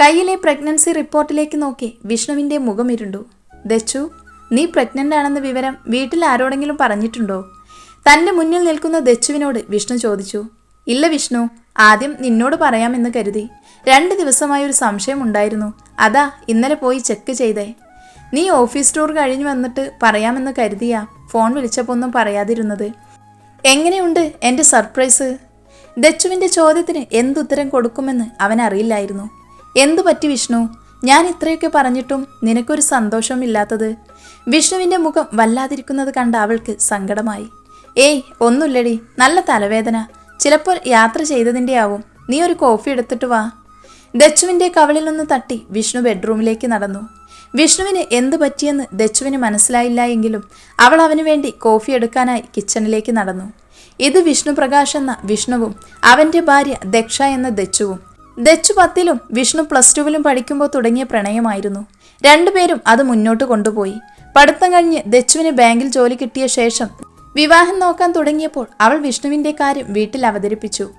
കയ്യിലെ പ്രഗ്നൻസി റിപ്പോർട്ടിലേക്ക് നോക്കി വിഷ്ണുവിന്റെ മുഖമിരുണ്ടു ദച്ചു നീ പ്രഗ്നന്റ് ആണെന്ന വിവരം വീട്ടിൽ ആരോടെങ്കിലും പറഞ്ഞിട്ടുണ്ടോ? തന്റെ മുന്നിൽ നിൽക്കുന്ന ദച്ചുവിനോട് വിഷ്ണു ചോദിച്ചു. ഇല്ല വിഷ്ണു ആദ്യം നിന്നോട് പറയാമെന്ന് കരുതി. രണ്ട് ദിവസമായി ഒരു സംശയം ഉണ്ടായിരുന്നു. അതാ ഇന്നലെ പോയി ചെക്ക് ചെയ്തേ. നീ ഓഫീസ് ടൂർ കഴിഞ്ഞ് വന്നിട്ട് പറയാമെന്ന് കരുതിയാ ഫോൺ വിളിച്ചപ്പോൾ ഒന്നും പറയാതിരുന്നത്. എങ്ങനെയുണ്ട് എന്റെ സർപ്രൈസ് ദച്ചുവിന്റെ ചോദ്യത്തിന് എന്തുത്തരം കൊടുക്കുമെന്ന് അവൻ അറിയില്ലായിരുന്നു. എന്തു പറ്റി വിഷ്ണു? ഞാൻ ഇത്രയൊക്കെ പറഞ്ഞിട്ടും നിനക്കൊരു സന്തോഷമില്ലാത്തത്? വിഷ്ണുവിന്റെ മുഖം വല്ലാതിരിക്കുന്നത് കണ്ട അവൾക്ക് സങ്കടമായി. ഏയ് ഒന്നുമില്ലടി നല്ല തലവേദന. ചിലപ്പോൾ യാത്ര ചെയ്തതിന്റെ ആവും. നീ ഒരു കോഫി എടുത്തിട്ട് വാ. ദച്ചുവിന്റെ കവളിൽ നിന്ന് തട്ടി വിഷ്ണു ബെഡ്റൂമിലേക്ക് നടന്നു. വിഷ്ണുവിന് എന്തു പറ്റിയെന്ന് ദച്ചുവിന് മനസ്സിലായില്ല എങ്കിലും അവൾ അവന് വേണ്ടി കോഫി എടുക്കാനായി കിച്ചണിലേക്ക് നടന്നു. ഇത് വിഷ്ണുപ്രകാശ് എന്ന വിഷ്ണുവും അവന്റെ ഭാര്യ ദക്ഷ എന്ന ദച്ചുവും ദച്ചു പത്തിലും വിഷ്ണു പ്ലസ് ടുവിലും പഠിക്കുമ്പോൾ തുടങ്ങിയ പ്രണയമായിരുന്നു. രണ്ടുപേരും അത് മുന്നോട്ട് കൊണ്ടുപോയി. പഠിത്തം കഴിഞ്ഞ് ദച്ചുവിന് ബാങ്കിൽ ജോലി കിട്ടിയ ശേഷം വിവാഹം നോക്കാൻ തുടങ്ങിയപ്പോൾ അവൾ വിഷ്ണുവിന്റെ കാര്യം വീട്ടിൽ അവതരിപ്പിച്ചു.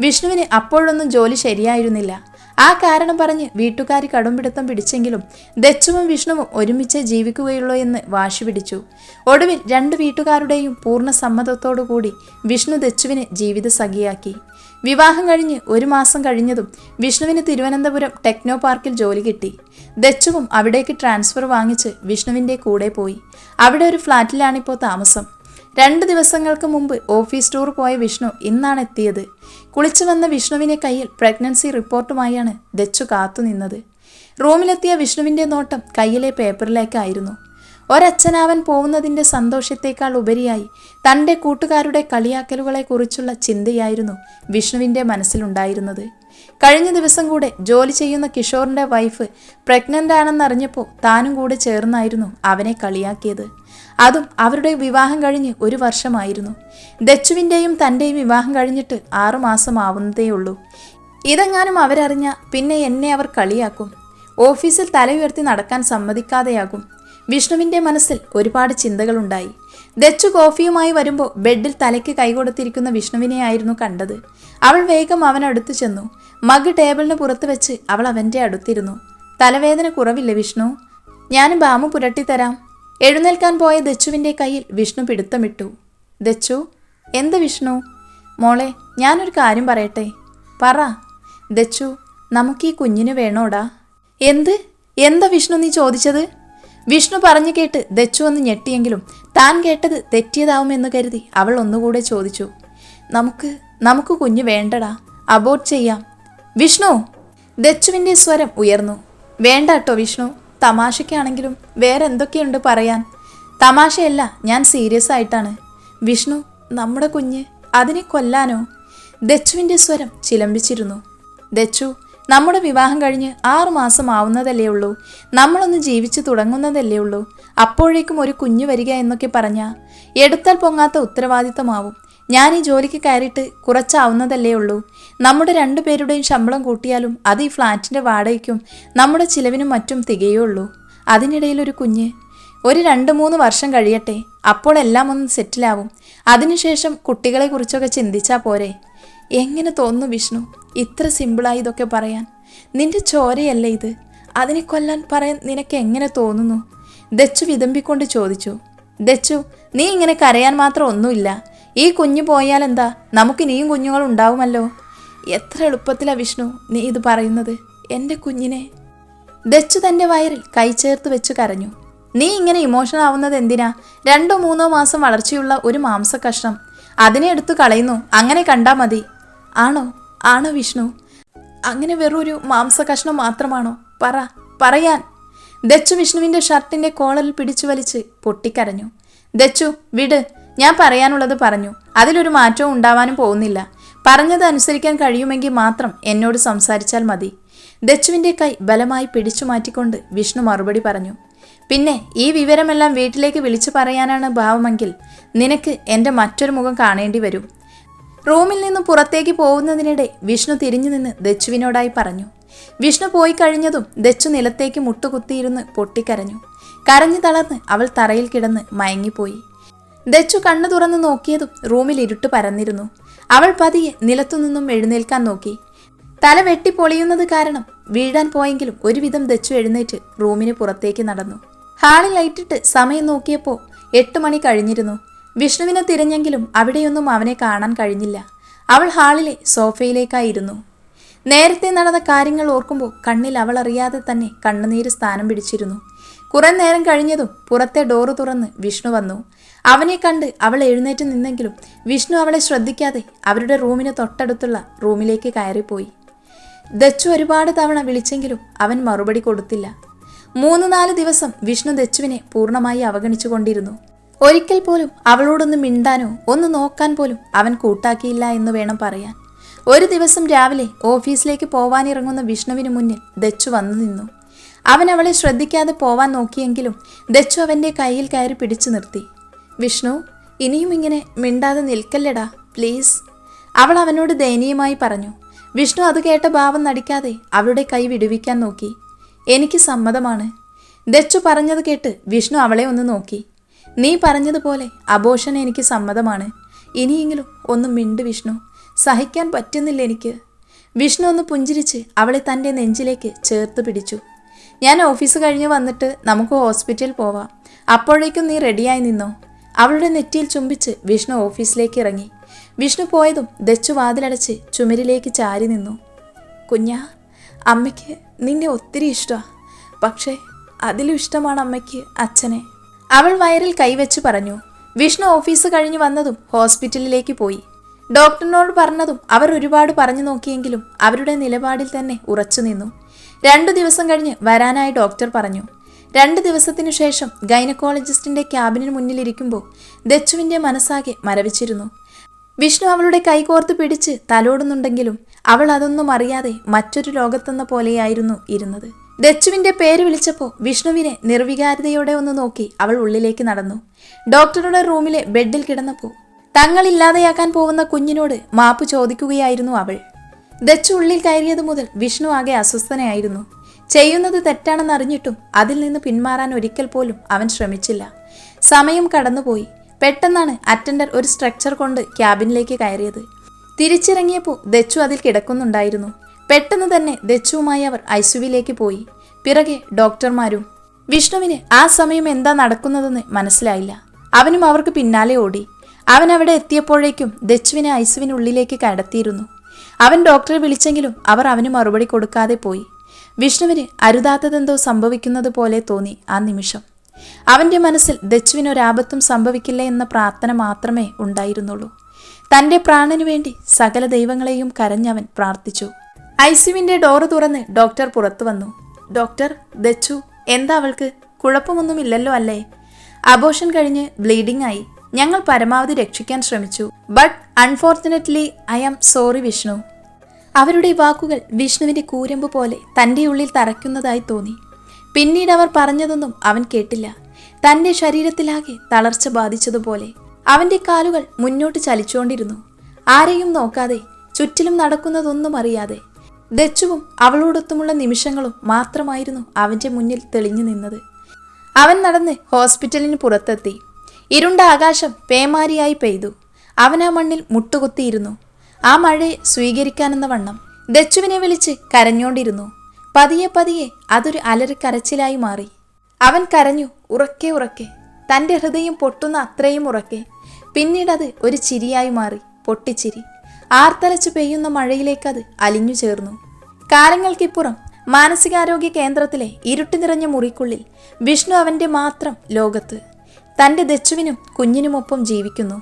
വിഷ്ണുവിന് അപ്പോഴൊന്നും ജോലി ശരിയായിരുന്നില്ല. ആ കാരണം പറഞ്ഞ് വീട്ടുകാരി കടുംപിടുത്തം പിടിച്ചെങ്കിലും ദച്ചുവും വിഷ്ണുവും ഒരുമിച്ച് ജീവിക്കുകയുള്ളൂ എന്ന് വാശി പിടിച്ചു. ഒടുവിൽ രണ്ട് വീട്ടുകാരുടെയും പൂർണ സമ്മതത്തോടുകൂടി വിഷ്ണു ദച്ചുവിനെ ജീവിത സഖിയാക്കി. വിവാഹം കഴിഞ്ഞ് ഒരു മാസം കഴിഞ്ഞതും വിഷ്ണുവിന് തിരുവനന്തപുരം ടെക്നോ പാർക്കിൽ ജോലി കിട്ടി. ദച്ചുവും അവിടേക്ക് ട്രാൻസ്ഫർ വാങ്ങിച്ച് വിഷ്ണുവിന്റെ കൂടെ പോയി. അവിടെ ഒരു ഫ്ലാറ്റിലാണിപ്പോൾ താമസം. രണ്ട് ദിവസങ്ങൾക്ക് മുമ്പ് ഓഫീസ് ടൂർ പോയ വിഷ്ണു ഇന്നാണ് എത്തിയത്. കുളിച്ചു വന്ന വിഷ്ണുവിനെ കയ്യിൽ പ്രഗ്നൻസി റിപ്പോർട്ടുമായാണ് ദച്ചു കാത്തുനിന്നത് റൂമിലെത്തിയ വിഷ്ണുവിന്റെ നോട്ടം കയ്യിലെ പേപ്പറിലേക്കായിരുന്നു. ഒരച്ഛനാവൻ പോകുന്നതിന്റെ സന്തോഷത്തേക്കാൾ ഉപരിയായി തന്റെ കൂട്ടുകാരുടെ കളിയാക്കലുകളെക്കുറിച്ചുള്ള ചിന്തയായിരുന്നു വിഷ്ണുവിന്റെ മനസ്സിലുണ്ടായിരുന്നത്. കഴിഞ്ഞ ദിവസം കൂടെ ജോലി ചെയ്യുന്ന കിഷോറിന്റെ വൈഫ് പ്രഗ്നന്റ് ആണെന്നറിഞ്ഞപ്പോൾ താനും കൂടെ ചേർന്നായിരുന്നു അവനെ കളിയാക്കിയത്. അതും അവരുടെ വിവാഹം കഴിഞ്ഞ് ഒരു വർഷമായിരുന്നു. ദച്ചുവിന്റെയും തന്റെയും വിവാഹം കഴിഞ്ഞിട്ട് ആറുമാസം ആവുന്നതേയുള്ളൂ ഇതെങ്ങാനും അവരറിഞ്ഞ പിന്നെ എന്നെ അവർ കളിയാക്കും. ഓഫീസിൽ തല ഉയർത്തി നടക്കാൻ സമ്മതിക്കാതെയാകും. വിഷ്ണുവിന്റെ മനസ്സിൽ ഒരുപാട് ചിന്തകളുണ്ടായി. ദച്ചു കോഫിയുമായി വരുമ്പോൾ ബെഡിൽ തലയ്ക്ക് കൈകൊടുത്തിരിക്കുന്ന വിഷ്ണുവിനെയായിരുന്നു കണ്ടത്. അവൾ വേഗം അവനടുത്ത് ചെന്നു. മഗ് ടേബിളിന് പുറത്ത് വെച്ച് അവൾ അവന്റെ അടുത്തിരുന്നു. തലവേദന കുറവില്ല വിഷ്ണു? ഞാൻ ബാമു പുരട്ടിത്തരാം. എഴുന്നേൽക്കാൻ പോയ ദച്ചുവിന്റെ കയ്യിൽ വിഷ്ണു പിടുത്തമിട്ടു. ദച്ചു എന്ത് വിഷ്ണു? മോളെ ഞാനൊരു കാര്യം പറയട്ടെ. പറ. ദച്ചു നമുക്ക് ഈ കുഞ്ഞിന് വേണോടാ. എന്ത്? എന്താ വിഷ്ണു നീ ചോദിച്ചത്? വിഷ്ണു പറഞ്ഞു കേട്ട് ദച്ചു ഒന്ന് ഞെട്ടിയെങ്കിലും താൻ കേട്ടത് തെറ്റിയതാവുമെന്ന് കരുതി അവൾ ഒന്നുകൂടെ ചോദിച്ചു. നമുക്ക് നമുക്ക് കുഞ്ഞ് വേണ്ടടാ. അബോർട്ട് ചെയ്യാം. വിഷ്ണു? ദച്ചുവിന്റെ സ്വരം ഉയർന്നു. വേണ്ട കേട്ടോ വിഷ്ണു. തമാശയ്ക്കാണെങ്കിലും വേറെ എന്തൊക്കെയുണ്ട് പറയാൻ? തമാശയല്ല ഞാൻ സീരിയസ് ആയിട്ടാണ്. വിഷ്ണു നമ്മുടെ കുഞ്ഞ് അതിനെ കൊല്ലാനോ? ദച്ചുവിന്റെ സ്വരം ചിലമ്പിച്ചിരുന്നു. ദച്ചു നമ്മുടെ വിവാഹം കഴിഞ്ഞ് ആറുമാസം ആവുന്നതല്ലേ ഉള്ളൂ. നമ്മളൊന്ന് ജീവിച്ചു തുടങ്ങുന്നതല്ലേ ഉള്ളൂ. അപ്പോഴേക്കും ഒരു കുഞ്ഞു വരിക എന്നൊക്കെ പറഞ്ഞാ എടുത്താൽ പൊങ്ങാത്ത ഉത്തരവാദിത്തമാവും. ഞാൻ ഈ ജോലിക്ക് കയറിയിട്ട് കുറച്ചാവുന്നതല്ലേ ഉള്ളൂ. നമ്മുടെ രണ്ടുപേരുടെയും ശമ്പളം കൂട്ടിയാലും അത് ഈ ഫ്ലാറ്റിന്റെ വാടകയ്ക്കും നമ്മുടെ ചിലവിനും മറ്റും തികയുള്ളൂ അതിനിടയിൽ ഒരു കുഞ്ഞ്. ഒരു രണ്ട് മൂന്ന് വർഷം കഴിയട്ടെ. അപ്പോൾ എല്ലാം ഒന്ന് സെറ്റിലാവും. അതിനുശേഷം കുട്ടികളെക്കുറിച്ചൊക്കെ ചിന്തിച്ചാൽ പോരെ. എങ്ങനെ തോന്നുന്നു വിഷ്ണു? ഇത്ര സിമ്പിളായി ഇതൊക്കെ പറയാൻ. നിന്റെ ചോരയല്ലേ ഇത്? അതിനെ കൊല്ലാൻ പറയാൻ നിനക്ക് എങ്ങനെ തോന്നുന്നു? ദച്ചു വിതമ്പിക്കൊണ്ട് ചോദിച്ചു. ദച്ചു നീ ഇങ്ങനെ കരയാൻ മാത്രം ഒന്നുമില്ല. ഈ കുഞ്ഞു പോയാൽ എന്താ? നമുക്ക് ഇനിയും കുഞ്ഞുങ്ങൾ ഉണ്ടാവുമല്ലോ. എത്ര എളുപ്പത്തിലാ വിഷ്ണു നീ ഇത് പറയുന്നത്. എന്റെ കുഞ്ഞിനെ. ദച്ചു തന്റെ വയറിൽ കൈ ചേർത്ത് വെച്ച് കരഞ്ഞു. നീ ഇങ്ങനെ ഇമോഷണൽ ആവുന്നത് എന്തിനാ? രണ്ടോ മൂന്നോ മാസം വളർച്ചയുള്ള ഒരു മാംസ കഷ്ണം. അതിനെ എടുത്തു കളയുന്നു. അങ്ങനെ കണ്ടാൽ മതി. ആണോ? ആണോ വിഷ്ണു? അങ്ങനെ വെറൊരു മാംസ കഷ്ണം മാത്രമാണോ? പറ. പറയാൻ. ദച്ചു വിഷ്ണുവിന്റെ ഷർട്ടിന്റെ കോളറിൽ പിടിച്ചു വലിച്ച് പൊട്ടിക്കരഞ്ഞു. ദച്ചു വിട്. ഞാൻ പറയാനുള്ളത് പറഞ്ഞു. അതിലൊരു മാറ്റവും ഉണ്ടാവാനും പോകുന്നില്ല. പറഞ്ഞത് അനുസരിക്കാൻ കഴിയുമെങ്കിൽ മാത്രം എന്നോട് സംസാരിച്ചാൽ മതി. ദച്ചുവിന്റെ കൈ ബലമായി പിടിച്ചു മാറ്റിക്കൊണ്ട് വിഷ്ണു മറുപടി പറഞ്ഞു. പിന്നെ ഈ വിവരമെല്ലാം വീട്ടിലേക്ക് വിളിച്ചു പറയാനാണ് ഭാവമെങ്കിൽ നിനക്ക് എന്റെ മറ്റൊരു മുഖം കാണേണ്ടി വരും. റൂമിൽ നിന്ന് പുറത്തേക്ക് പോകുന്നതിനിടെ വിഷ്ണു തിരിഞ്ഞു നിന്ന് ദച്ചുവിനോടായി പറഞ്ഞു. വിഷ്ണു പോയി കഴിഞ്ഞതും ദച്ചു നിലത്തേക്ക് മുട്ടുകുത്തിയിരുന്ന് പൊട്ടിക്കരഞ്ഞു. കരഞ്ഞു തളർന്ന് അവൾ തറയിൽ കിടന്ന് മയങ്ങിപ്പോയി. ദച്ചു കണ്ണു തുറന്ന് നോക്കിയതും റൂമിൽ ഇരുട്ട് പരന്നിരുന്നു. അവൾ പതിയെ നിലത്തുനിന്നും എഴുന്നേൽക്കാൻ നോക്കി. തല വെട്ടിപ്പൊളിയുന്നത് കാരണം വീഴാൻ പോയെങ്കിലും ഒരുവിധം ദച്ചു എഴുന്നേറ്റ് റൂമിന് പുറത്തേക്ക് നടന്നു. ഹാളിൽ ലൈറ്റിട്ട് സമയം നോക്കിയപ്പോൾ എട്ട് മണി കഴിഞ്ഞിരുന്നു. വിഷ്ണുവിനെ തിരഞ്ഞെങ്കിലും അവിടെയൊന്നും അവനെ കാണാൻ കഴിഞ്ഞില്ല. അവൾ ഹാളിലെ സോഫയിലേക്കായിരുന്നു. നേരത്തെ നടന്ന കാര്യങ്ങൾ ഓർക്കുമ്പോൾ കണ്ണിൽ അവൾ അറിയാതെ തന്നെ കണ്ണുനീര് സ്ഥാനം പിടിച്ചിരുന്നു. കുറെ നേരം കഴിഞ്ഞതും പുറത്തെ ഡോറ് തുറന്ന് വിഷ്ണു വന്നു. അവനെ കണ്ട് അവൾ എഴുന്നേറ്റ് നിന്നെങ്കിലും വിഷ്ണു അവളെ ശ്രദ്ധിക്കാതെ അവരുടെ റൂമിന് തൊട്ടടുത്തുള്ള റൂമിലേക്ക് കയറിപ്പോയി. ദച്ചു ഒരുപാട് തവണ വിളിച്ചെങ്കിലും അവൻ മറുപടി കൊടുത്തില്ല. മൂന്ന് നാല് ദിവസം വിഷ്ണു ദച്ചുവിനെ പൂർണമായി അവഗണിച്ചുകൊണ്ടിരുന്നു. ഒരിക്കൽ പോലും അവളോടൊന്ന് മിണ്ടാനോ ഒന്ന് നോക്കാൻ പോലും അവൻ കൂട്ടാക്കിയില്ല എന്ന് വേണം പറയാൻ. ഒരു ദിവസം രാവിലെ ഓഫീസിലേക്ക് പോവാനിറങ്ങുന്ന വിഷ്ണുവിന് മുന്നിൽ ദച്ചു വന്നു നിന്നു. അവൻ അവളെ ശ്രദ്ധിക്കാതെ പോവാൻ നോക്കിയെങ്കിലും ദച്ചു അവന്റെ കയ്യിൽ കയറി പിടിച്ചു നിർത്തി. വിഷ്ണു ഇനിയും ഇങ്ങനെ മിണ്ടാതെ നിൽക്കല്ലടാ പ്ലീസ്. അവൾ അവനോട് ദയനീയമായി പറഞ്ഞു. വിഷ്ണു അത് കേട്ട ഭാവം നടിക്കാതെ അവളുടെ കൈ വിടുവിക്കാൻ നോക്കി. എനിക്ക് സമ്മതമാണ്. ദച്ചു പറഞ്ഞത് കേട്ട് വിഷ്ണു അവളെ ഒന്ന് നോക്കി. നീ പറഞ്ഞതുപോലെ അബോഷൻ എനിക്ക് സമ്മതമാണ്. ഇനിയെങ്കിലും ഒന്ന് മിണ്ട് വിഷ്ണു. സഹിക്കാൻ പറ്റുന്നില്ല എനിക്ക്. വിഷ്ണു ഒന്ന് പുഞ്ചിരിച്ച് അവളെ തന്റെ നെഞ്ചിലേക്ക് ചേർത്ത് പിടിച്ചു. ഞാൻ ഓഫീസ് കഴിഞ്ഞ് വന്നിട്ട് നമുക്ക് ഹോസ്പിറ്റലിൽ പോവാം. അപ്പോഴേക്കും നീ റെഡിയായി നിന്നോ? അവളുടെ നെറ്റിയിൽ ചുംബിച്ച് വിഷ്ണു ഓഫീസിലേക്ക് ഇറങ്ങി. വിഷ്ണു പോയതും ദച്ചു വാതിലടച്ച് ചുമരിലേക്ക് ചാരി നിന്നു. കുഞ്ഞാ അമ്മയ്ക്ക് നിന്നെ ഒത്തിരി ഇഷ്ടമാണ് പക്ഷേ അതിലും ഇഷ്ടമാണ് അമ്മയ്ക്ക് അച്ഛനെ. അവൾ വയറിൽ കൈവച്ച് പറഞ്ഞു. വിഷ്ണു ഓഫീസ് കഴിഞ്ഞ് വന്നതും ഹോസ്പിറ്റലിലേക്ക് പോയി. ഡോക്ടറിനോട് പറഞ്ഞതും അവർ ഒരുപാട് പറഞ്ഞു നോക്കിയെങ്കിലും അവരുടെ നിലപാടിൽ തന്നെ ഉറച്ചു നിന്നു. രണ്ടു ദിവസം കഴിഞ്ഞ് വരാനായി ഡോക്ടർ പറഞ്ഞു. രണ്ട് ദിവസത്തിനു ശേഷം ഗൈനക്കോളജിസ്റ്റിന്റെ ക്യാബിനു മുന്നിലിരിക്കുമ്പോൾ ദച്ചുവിന്റെ മനസ്സാകെ മരവിച്ചിരുന്നു. വിഷ്ണു അവളുടെ കൈകോർത്ത് പിടിച്ച് തലോടുന്നുണ്ടെങ്കിലും അവൾ അതൊന്നും അറിയാതെ മറ്റൊരു ലോകത്തെന്ന പോലെയായിരുന്നു ഇരുന്നത്. ദച്ചുവിന്റെ പേര് വിളിച്ചപ്പോൾ വിഷ്ണുവിനെ നിർവികാരതയോടെ ഒന്ന് നോക്കി അവൾ ഉള്ളിലേക്ക് നടന്നു. ഡോക്ടറുടെ റൂമിലെ ബെഡിൽ കിടന്നപ്പോൾ തങ്ങളില്ലാതെയാക്കാൻ പോകുന്ന കുഞ്ഞിനോട് മാപ്പ് ചോദിക്കുകയായിരുന്നു അവൾ. ദച്ചു ഉള്ളിൽ കയറിയത് മുതൽ വിഷ്ണു ആകെ അസ്വസ്ഥനായിരുന്നു. ചെയ്യുന്നത് തെറ്റാണെന്ന് അറിഞ്ഞിട്ടും അതിൽ നിന്ന് പിന്മാറാൻ ഒരിക്കൽ പോലും അവൻ ശ്രമിച്ചില്ല. സമയം കടന്നുപോയി. പെട്ടെന്നാണ് അറ്റൻഡർ ഒരു സ്ട്രക്ചർ കൊണ്ട് ക്യാബിനിലേക്ക് കയറിയത്. തിരിച്ചിറങ്ങിയപ്പോൾ ദച്ചു അതിൽ കിടക്കുന്നുണ്ടായിരുന്നു. പെട്ടെന്ന് തന്നെ ദച്ചുവുമായി അവർ ഐസുവിലേക്ക് പോയി. പിറകെ ഡോക്ടർമാരും. വിഷ്ണുവിന് ആ സമയം എന്താ നടക്കുന്നതെന്ന് മനസ്സിലായില്ല. അവനും അവർക്ക് പിന്നാലെ ഓടി. അവൻ അവിടെ എത്തിയപ്പോഴേക്കും ദച്ചുവിനെ ഐസുവിനുള്ളിലേക്ക് കടത്തിയിരുന്നു. അവൻ ഡോക്ടറെ വിളിച്ചെങ്കിലും അവർ അവന് മറുപടി കൊടുക്കാതെ പോയി. വിഷ്ണുവിന് അരുതാത്തതെന്തോ സംഭവിക്കുന്നത് പോലെ തോന്നി ആ നിമിഷം. അവന്റെ മനസ്സിൽ ദച്ചുവിനൊരാപത്തും സംഭവിക്കില്ല എന്ന പ്രാർത്ഥന മാത്രമേ ഉണ്ടായിരുന്നുള്ളൂ. തന്റെ പ്രാണനു വേണ്ടി സകല ദൈവങ്ങളെയും കരഞ്ഞവൻ പ്രാർത്ഥിച്ചു. ഐസിയുവിന്റെ ഡോറ് തുറന്ന് ഡോക്ടർ പുറത്തു വന്നു. ഡോക്ടർ ദച്ചു എന്താ അവൾക്ക്? കുഴപ്പമൊന്നുമില്ലല്ലോ അല്ലേ? അബോഷൻ കഴിഞ്ഞ് ബ്ലീഡിംഗ് ആയി. ഞങ്ങൾ പരമാവധി രക്ഷിക്കാൻ ശ്രമിച്ചു. But unfortunately I am sorry Vishnu അവരുടെ വാക്കുകൾ വിഷ്ണുവിന്റെ കൂരമ്പ് പോലെ തന്റെ ഉള്ളിൽ തറയ്ക്കുന്നതായി തോന്നി. പിന്നീട് അവർ പറഞ്ഞതൊന്നും അവൻ കേട്ടില്ല. തന്റെ ശരീരത്തിലാകെ തളർച്ച ബാധിച്ചതുപോലെ അവന്റെ കാലുകൾ മുന്നോട്ട് ചലിച്ചുകൊണ്ടിരുന്നു. ആരെയും നോക്കാതെ ചുറ്റിലും നടക്കുന്നതൊന്നും അറിയാതെ ദച്ചുവും അവളോടൊത്തുമുള്ള നിമിഷങ്ങളും മാത്രമായിരുന്നു അവന്റെ മുന്നിൽ തെളിഞ്ഞു നിന്നത്. അവൻ നടന്ന് ഹോസ്പിറ്റലിന് പുറത്തെത്തി. ഇരുണ്ട ആകാശം പേമാരിയായി പെയ്തു. അവൻ ആ മണ്ണിൽ മുട്ടുകുത്തിയിരുന്നു. ആ മഴയെ സ്വീകരിക്കാനെന്ന വണ്ണം ദച്ചുവിനെ വിളിച്ച് കരഞ്ഞോണ്ടിരുന്നു. പതിയെ പതിയെ അതൊരു അലറിക്കരച്ചിലായി മാറി. അവൻ കരഞ്ഞു ഉറക്കെ ഉറക്കെ. തന്റെ ഹൃദയം പൊട്ടുന്ന അത്രയും ഉറക്കെ. പിന്നീടത് ഒരു ചിരിയായി മാറി പൊട്ടിച്ചിരി. ആർത്തലച്ചു പെയ്യുന്ന മഴയിലേക്കത് അലിഞ്ഞു ചേർന്നു. കാലങ്ങൾക്കിപ്പുറം മാനസികാരോഗ്യ കേന്ദ്രത്തിലെ ഇരുട്ടു നിറഞ്ഞ മുറിക്കുള്ളിൽ വിഷ്ണു അവന്റെ മാത്രം ലോകത്ത്. തന്റെ ദച്ചുവിനും കുഞ്ഞിനുമൊപ്പം ജീവിക്കുന്നു